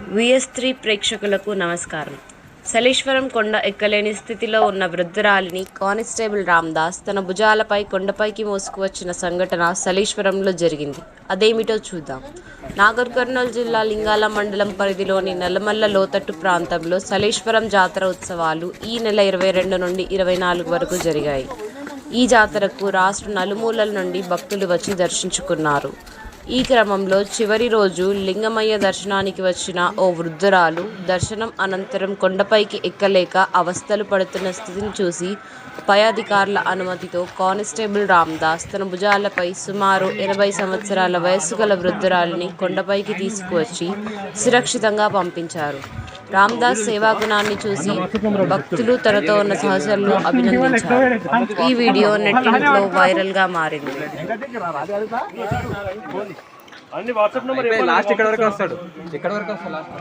VS three ప్రేక్షకులకు నమస్కారం. సలీశ్వరం కొండ ఎక్కలేని స్థితిలో ఉన్న వృద్ధురాలిని కానిస్టేబుల్ రామ్దాస్ తన భుజాలపై కొండపైకి మోసుకువచ్చిన సంఘటన సలీశ్వరంలో జరిగింది. అదేమిటో చూద్దాం. నాగర్ కర్నూలు జిల్లా లింగాల మండలం పరిధిలోని నల్లమల్ల లోతట్టు ప్రాంతంలో సలీశ్వరం జాతర ఉత్సవాలు ఈ నెల ఇరవై రెండు నుండి ఇరవై నాలుగు వరకు జరిగాయి. ఈ జాతరకు రాష్ట్ర నలుమూలల నుండి భక్తులు వచ్చి దర్శించుకున్నారు. ఈ క్రమంలో చివరి రోజు లింగమయ్య దర్శనానికి వచ్చిన ఓ వృద్ధురాలు దర్శనం అనంతరం కొండపైకి ఎక్కలేక అవస్థలు పడుతున్న స్థితిని చూసి పై అధికారుల అనుమతితో కానిస్టేబుల్ రామ్దాస్ తన భుజాలపై సుమారు ఎనభై సంవత్సరాల వయస్సు గల వృద్ధురాలిని కొండపైకి తీసుకువచ్చి సురక్షితంగా పంపించారు. రామ్దాస్ సేవాగుణాన్ని చూసి భక్తులు తనతో ఉన్న సహచరులు అభినందించారు. ఈ వీడియో నెట్టింట్లో వైరల్గా మారింది. అన్ని వాట్సాప్ నెంబర్ లాస్ట్ ఇక్కడ వరకు వస్తాడు. ఇక్కడ వరకు వస్తాడు లాస్ట్.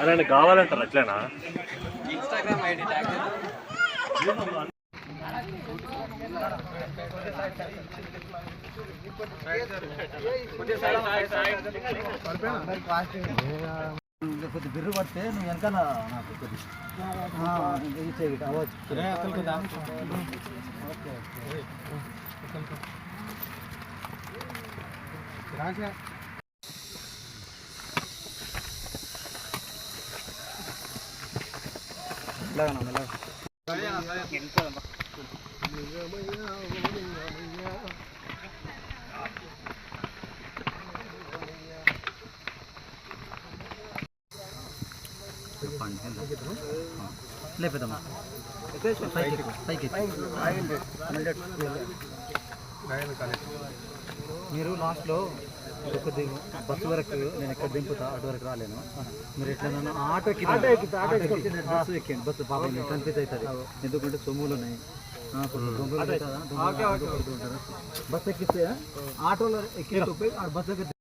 అరే ఆయనకి కావాలంటారు అట్లేనా? ఇన్స్టాగ్రామ్ ఐడి ట్యాగ్ కొద్ది బిర్రు పడితే నువ్వు వెనక నాకు కొద్ది ఇది చేయి అవ్వచ్చు ఓకే ఇలాగనా ఇలాగ పైకి పైకి. మీరు లాస్ట్లో కొద్ది బస్సు వరకు నేను ఎక్కడ దింపుతా అటు వరకు రాలేను. మీరు ఎట్లా ఆటో ఎక్కి బస్సు ఎక్కండి. బస్సు బాబా మీకు కన్ఫ్యూజ్ అవుతుంది ఎందుకంటే సొమ్ములు ఉన్నాయి. బస్సు ఎక్కిస్తే ఆటోలో ఎక్కి బస్సు ఎక్కి